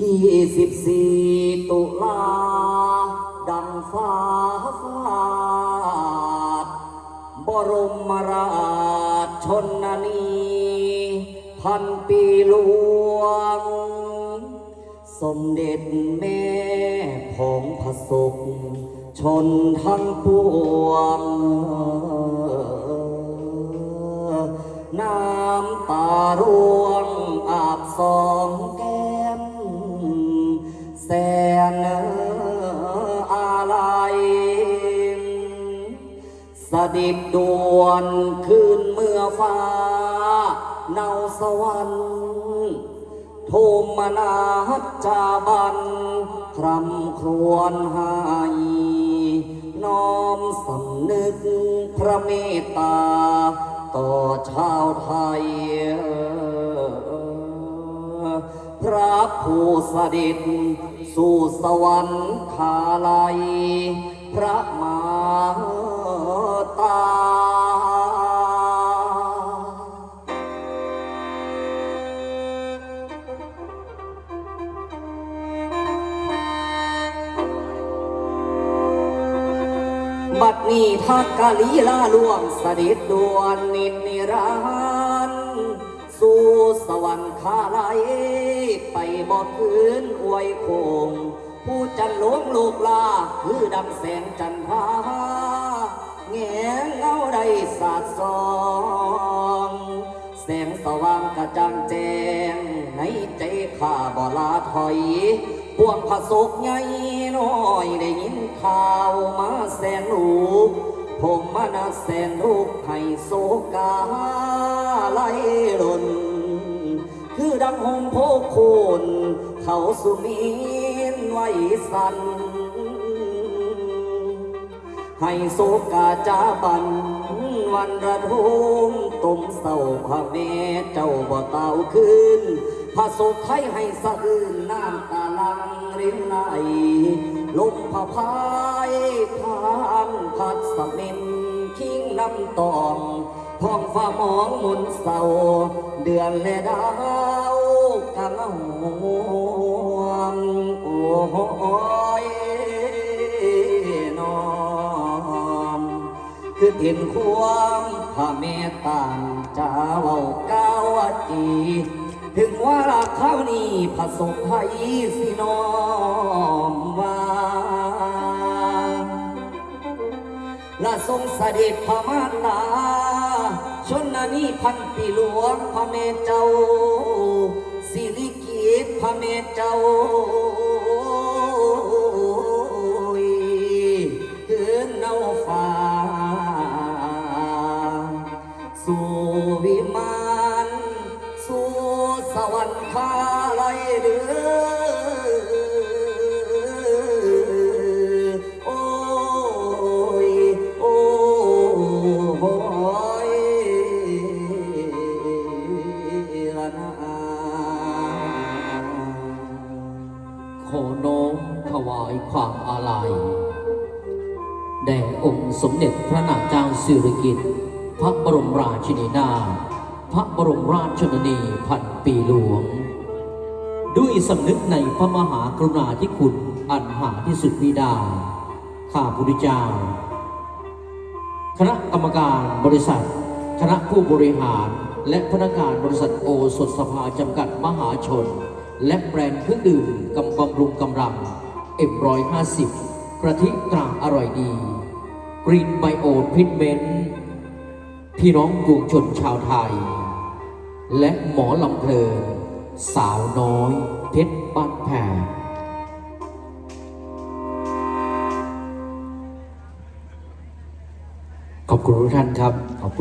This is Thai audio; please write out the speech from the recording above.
ยี่สิบสี่ตุลา ดังฟ้าฟาดบรมราชชนนี พันปีหลวง สมเด็จแม่ของพระสุขชนทั้งปวง สดิบดวนคืนเมื่อฟ้า เนาสวรรค์โทมนาจาบัน ครำครวญให้น้อมสำนึกพระเมตตา ต่อชาวไทย พระผู้สด็จสู่สวรรค์าลัย พระมา บัดนี้ทักกะลีลาล่วงสด็จดวนนินนิรันสู่สวรรค์าไลยไปบอกคืนอวยคง ผู้จันหลวงลูกลา คือดังแสงจันทราแงงเงาได้สาดสอง แสงสว่างกระจ่างแจ้ง ข้าบ่ลาถอย พวงผสกใหญ่น้อยได้ยินข่าวมาแสนลูกผมมานาแสนลูกให้โศกาไล่หล่นคือดังหงโพโคนเขาสุมีนไว้สัน ให้โศกาจาบัน วันระทมต้มเศร้าพระเมเจ้าบ่เต่าขึ้น พระสุขให้ให้สะอื้นน้ำตาลังรินไหลลมพะพายทางพัดสมินคิงน้ำตองท้องฟ้ามองมุนเศร้าเดือนและดาวกำลังห่วงโอ้ยน้อมคือเห็นความพระเมตตาจ้าเว้าก้าวจี ถึงว่ารักเขานี้ผสมไทยสิน้อมว่าละทรงเสด็จพระมารดาชนนานีพันปีหลวงพระเมเจ้าสิริกิตพระเมเจ้าคืนเนาฟ้าสู่วิมาน วรรคาลัยเดือโอ้ยโอ้ยละนาขอน้อมถวายความอาลัยแด่องค์สมเด็จพระนางเจ้าสิริกิติ์พระบรมราชินีนาถ พระบรมราชชนนีพันปีหลวง ด้วยสำนึกในพระมหากรุณาธิคุณอันหาที่สุดมิได้ข้าพุทธเจ้า คณะกรรมการบริษัท คณะผู้บริหาร และพนักงานบริษัทโอสถสภาจำกัดมหาชน และแบรนด์เครื่องดื่มกำบำรุงกำลังเอ็มร้อยห้าสิบกระทิตราอร่อยดีกรีนไบโอพิทเมนต์พี่น้องปวงชนชาวไทย และหมอลำเพลินสาวน้อยเพชรบ้านแพงขอบคุณทุกท่านครับ ขอบคุณ